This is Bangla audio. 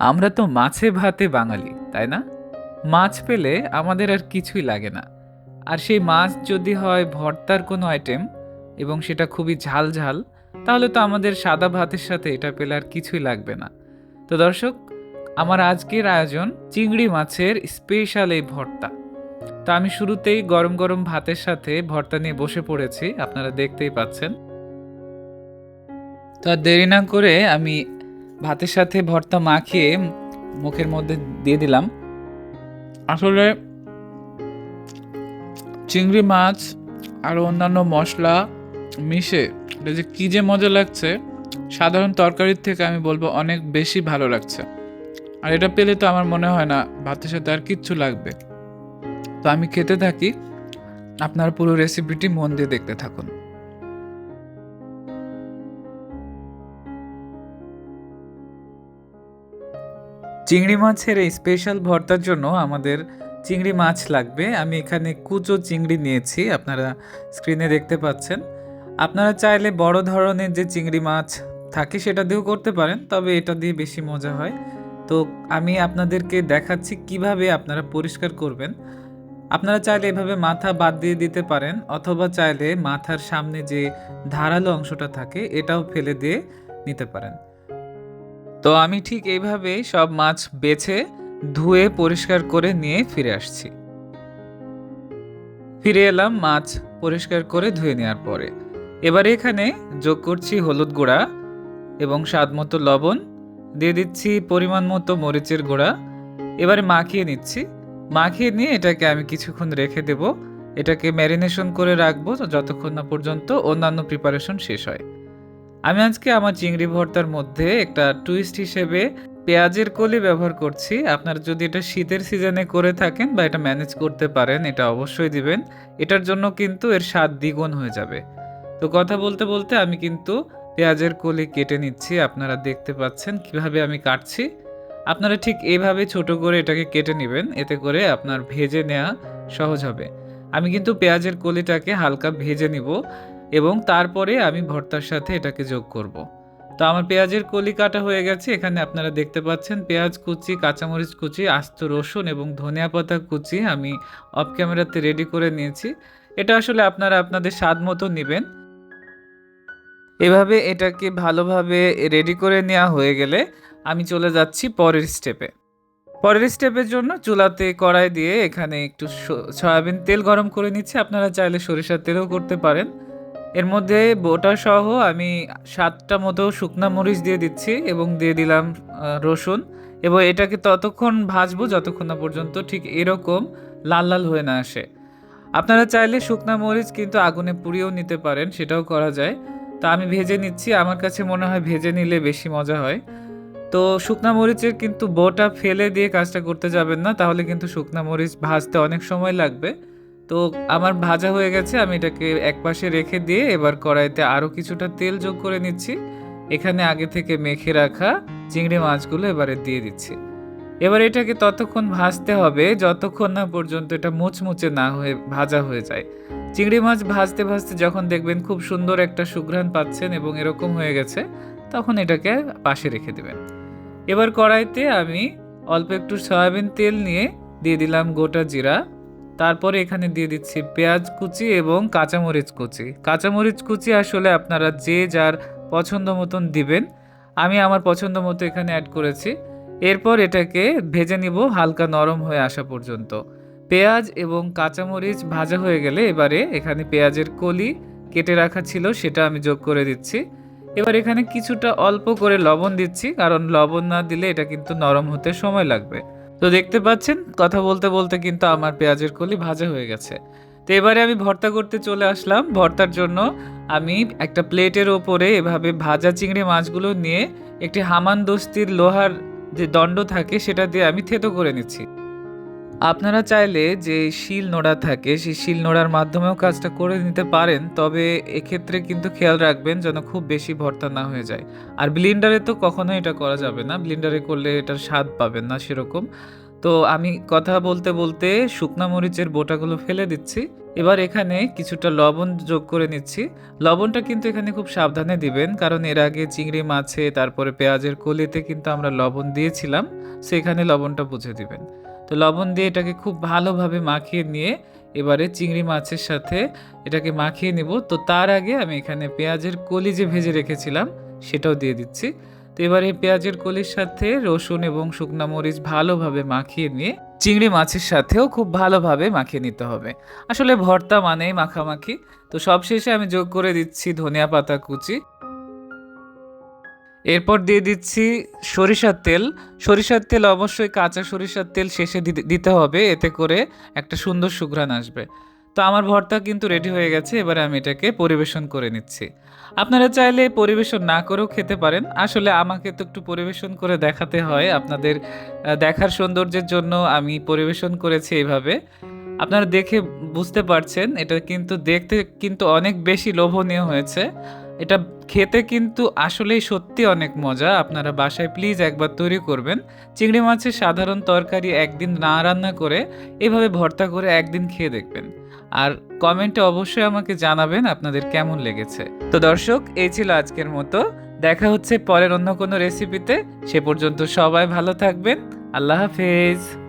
আমরা তো মাছে ভাতে বাঙালি, তাই না? মাছ পেলে আমাদের আর কিছুই লাগে না। আর সেই মাছ যদি হয় ভর্তার কোনো আইটেম এবং সেটা খুবই ঝাল ঝাল, তাহলে তো আমাদের সাদা ভাতের সাথে এটা পেলে আর কিছুই লাগবে না। তো দর্শক, আমার আজকের আয়োজন চিংড়ি মাছের স্পেশাল এই ভর্তা। তো আমি শুরুতেই গরম গরম ভাতের সাথে ভর্তা নিয়ে বসে পড়েছি, আপনারা দেখতেই পাচ্ছেন। তো আর দেরি না করে আমি ভাতের সাথে ভর্তা মাখিয়ে মুখের মধ্যে দিয়ে দিলাম। আসলে চিংড়ি মাছ আর অন্যান্য মশলা মিশে এটা যে কী যে মজা লাগছে, সাধারণ তরকারির থেকে আমি বলব অনেক বেশি ভালো লাগছে। আর এটা পেলে তো আমার মনে হয় না ভাতের সাথে আর কিচ্ছু লাগবে। তো আমি খেতে থাকি, আপনার পুরো রেসিপিটি মন দিয়ে দেখতে থাকুন। চিংড়ি মাছের এই স্পেশাল ভর্তার জন্য আমাদের চিংড়ি মাছ লাগবে। আমি এখানে কুচো চিংড়ি নিয়েছি, আপনারা স্ক্রিনে দেখতে পাচ্ছেন। আপনারা চাইলে বড় ধরনের যে চিংড়ি মাছ থাকে সেটা দিয়েও করতে পারেন, তবে এটা দিয়ে বেশি মজা হয়। তো আমি আপনাদেরকে দেখাচ্ছি কীভাবে আপনারা পরিষ্কার করবেন। আপনারা চাইলে এভাবে মাথা বাদ দিয়ে দিতে পারেন, অথবা চাইলে মাথার সামনে যে ধারালো অংশটা থাকে, এটাও ফেলে দিয়ে নিতে পারেন। তো আমি ঠিক এইভাবে সব মাছ বেছে, ধুয়ে, পরিষ্কার করে নিয়ে ফিরে আসছি। ফিরে এলাম মাছ পরিষ্কার করে ধুয়ে নেওয়ার পরে। এবার এখানে যোগ করছি হলুদ গুঁড়া এবং স্বাদ মতো লবণ, দিয়ে দিচ্ছি পরিমাণ মতো মরিচের গুঁড়া। এবারে মাখিয়ে নিচ্ছি। মাখিয়ে নিয়ে এটাকে আমি কিছুক্ষণ রেখে দেব। এটাকে ম্যারিনেশন করে রাখব যতক্ষণ না পর্যন্ত অন্যান্য প্রিপারেশন শেষ হয়। আমি আজকে আমার চিংড়ি ভর্তার মধ্যে একটা টুইস্ট হিসেবে পেঁয়াজের কলি ব্যবহার করছি। আপনারা যদি এটা শীতের সিজনে করে থাকেন বা এটা ম্যানেজ করতে পারেন, এটা অবশ্যই দিবেন। এটার জন্য কিন্তু এর স্বাদ দ্বিগুণ হয়ে যাবে। তো কথা বলতে বলতে আমি কিন্তু পেঁয়াজের কলি কেটে নিচ্ছি। আপনারা দেখতে পাচ্ছেন কীভাবে আমি কাটছি। আপনারা ঠিক এইভাবে ছোট করে এটাকে কেটে নেবেন। এতে করে আপনার ভেজে নেওয়া সহজ হবে। আমি কিন্তু পেঁয়াজের কলিটাকে হালকা ভেজে নিব। এবং তারপরে আমি ভর্তার সাথে এটাকে যোগ করব। তো আমার পেঁয়াজের কলি কাটা হয়ে গেছে। এখানে আপনারা দেখতে পাচ্ছেন পেঁয়াজ কুচি, কাঁচামরিচ কুচি, আস্ত রসুন এবং ধনিয়া পাতা কুচি আমি অফ ক্যামেরাতে রেডি করে নিয়েছি। এটা আসলে আপনারা আপনাদের স্বাদ মতো নেবেন। এভাবে এটাকে ভালোভাবে রেডি করে নেওয়া হয়ে গেলে আমি চলে যাচ্ছি পরের স্টেপে পরের স্টেপের জন্য চুলাতে কড়াই দিয়ে এখানে একটু সয়াবিন তেল গরম করে নিচ্ছি। আপনারা চাইলে সরিষার তেলও করতে পারেন। এর মধ্যে বোটা সহ আমি সাতটা মতো শুকনা মরিচ দিয়ে দিচ্ছি এবং দিয়ে দিলাম রসুন। এবং এটাকে ততক্ষণ ভাজবো যতক্ষণ না পর্যন্ত ঠিক এরকম লাল লাল হয়ে না আসে। আপনারা চাইলে শুকনা মরিচ কিন্তু আগুনে পুড়িয়েও নিতে পারেন, সেটাও করা যায়। তা আমি ভেজে নিচ্ছি, আমার কাছে মনে হয় ভেজে নিলে বেশি মজা হয়। তো শুকনা মরিচের কিন্তু বোটা ফেলে দিয়ে কাজটা করতে যাবেন না, তাহলে কিন্তু শুকনা মরিচ ভাজতে অনেক সময় লাগবে। তো আমার ভাজা হয়ে গেছে, আমি এটাকে একপাশে রেখে দিয়ে এবার কড়াইতে আরও কিছুটা তেল যোগ করে নিচ্ছি। এখানে আগে থেকে মেখে রাখা চিংড়ি মাছগুলো এবারে দিয়ে দিচ্ছি। এবার এটাকে ততক্ষণ ভাজতে হবে, যতক্ষণ না পর্যন্ত এটা মুচমুচে না হয়ে, ভাজা হয়ে যায়। চিংড়ি মাছ ভাজতে ভাজতে যখন দেখবেন খুব সুন্দর একটা সুঘ্রাণ পাচ্ছেন এবং এরকম হয়ে গেছে, তখন এটাকে পাশে রেখে দেবেন। এবার কড়াইতে আমি অল্প একটু সয়াবিন তেল নিয়ে দিয়ে দিলাম গোটা জিরা। তারপরে এখানে দিয়ে দিচ্ছি পেঁয়াজ কুচি এবং কাঁচামরিচ কুচি। কাঁচামরিচ কুচি আসলে আপনারা যে যার পছন্দ মতন দিবেন। আমি আমার পছন্দ মতো এখানে অ্যাড করেছি। এরপর এটাকে ভেজে নিব হালকা নরম হয়ে আসা পর্যন্ত। পেঁয়াজ এবং কাঁচামরিচ ভাজা হয়ে গেলে এবারে এখানে পেঁয়াজের কলি কেটে রাখা ছিল, সেটা আমি যোগ করে দিচ্ছি। এবার এখানে কিছুটা অল্প করে লবণ দিচ্ছি, কারণ লবণ না দিলে এটা কিন্তু নরম হতে সময় লাগবে। তো দেখতে পাচ্ছেন, কথা বলতে বলতে কিন্তু আমার পেঁয়াজের কলি ভাজা হয়ে গেছে। তো এবারে আমি ভর্তা করতে চলে আসলাম। ভর্তার জন্য আমি একটা প্লেটের ওপরে এভাবে ভাজা চিংড়ি মাছগুলো নিয়ে একটি হামান দস্তির লোহার যে দণ্ড থাকে, সেটা দিয়ে আমি থেতো করে নিচ্ছি। আপনারা চাইলে যে শিল নোড়া থাকে, সেই শিল নোড়ার মাধ্যমেও কাজটা করে নিতে পারেন, তবে এক্ষেত্রে কিন্তু খেয়াল রাখবেন যেন খুব বেশি ভর্তা না হয়ে যায়। আর ব্লিন্ডারে তো কখনোই এটা করা যাবে না। ব্লিন্ডারে করলে এটার স্বাদ পাবেন না সেরকম। তো আমি কথা বলতে বলতে শুকনা মরিচের বোটাগুলো ফেলে দিচ্ছি। এবার এখানে কিছুটা লবণ যোগ করে নিচ্ছি। লবণটা কিন্তু এখানে খুব সাবধানে দিবেন, কারণ এর আগে চিংড়ি মাছে, তারপরে পেঁয়াজের কলিতে কিন্তু আমরা লবণ দিয়েছিলাম, সেখানে লবণটা বুঝে দিবেন। তো লবণ দিয়ে এটাকে খুব ভালোভাবে মাখিয়ে নিয়ে এবারে চিংড়ি মাছের সাথে এটাকে মাখিয়ে নিব। তো তার আগে আমি এখানে পেঁয়াজের কলি যে ভেজে রেখেছিলাম সেটাও দিয়ে দিচ্ছি। তো এবারে পেঁয়াজের কলির সাথে রসুন এবং শুকনো মরিচ ভালোভাবে মাখিয়ে নিয়ে চিংড়ি মাছের সাথেও খুব ভালোভাবে মাখিয়ে নিতে হবে। আসলে ভর্তা মানেই মাখামাখি। তো সবশেষে আমি যোগ করে দিচ্ছি ধনিয়া পাতা কুচি। এরপর দিয়ে দিচ্ছি সরিষার তেল। সরিষার তেল অবশ্যই কাঁচা সরিষার তেল শেষে দিতে- হবে, এতে করে একটা সুন্দর সুঘ্রাণ আসবে। তো আমার ভর্তা কিন্তু রেডি হয়ে গেছে, এবারে আমি এটাকে পরিবেশন করে নিচ্ছি। আপনারা চাইলে পরিবেশন না করেও খেতে পারেন। আসলে আমাকে তো একটু পরিবেশন করে দেখাতে হয়, আপনাদের দেখার সৌন্দর্যের জন্য আমি পরিবেশন করেছি এইভাবে আপনারা দেখে বুঝতে পারছেন, এটা কিন্তু দেখতে কিন্তু অনেক বেশি লোভনীয় হয়েছে। এটা খেতে কিন্তু আসলেই সত্যি অনেক মজা। আপনারা বাসায় প্লিজ একবার তৈরি করবেন। চিংড়ি মাছের সাধারণ তরকারি একদিন না রান্না করে এভাবে ভর্তা করে একদিন খেয়ে দেখবেন। আর কমেন্টে অবশ্যই আমাকে জানাবেন আপনাদের কেমন লেগেছে। তো দর্শক, এই ছিল আজকের মতো। দেখা হচ্ছে পরের অন্য কোনো রেসিপিতে সে পর্যন্ত সবাই ভালো থাকবেন। আল্লাহ হাফেজ।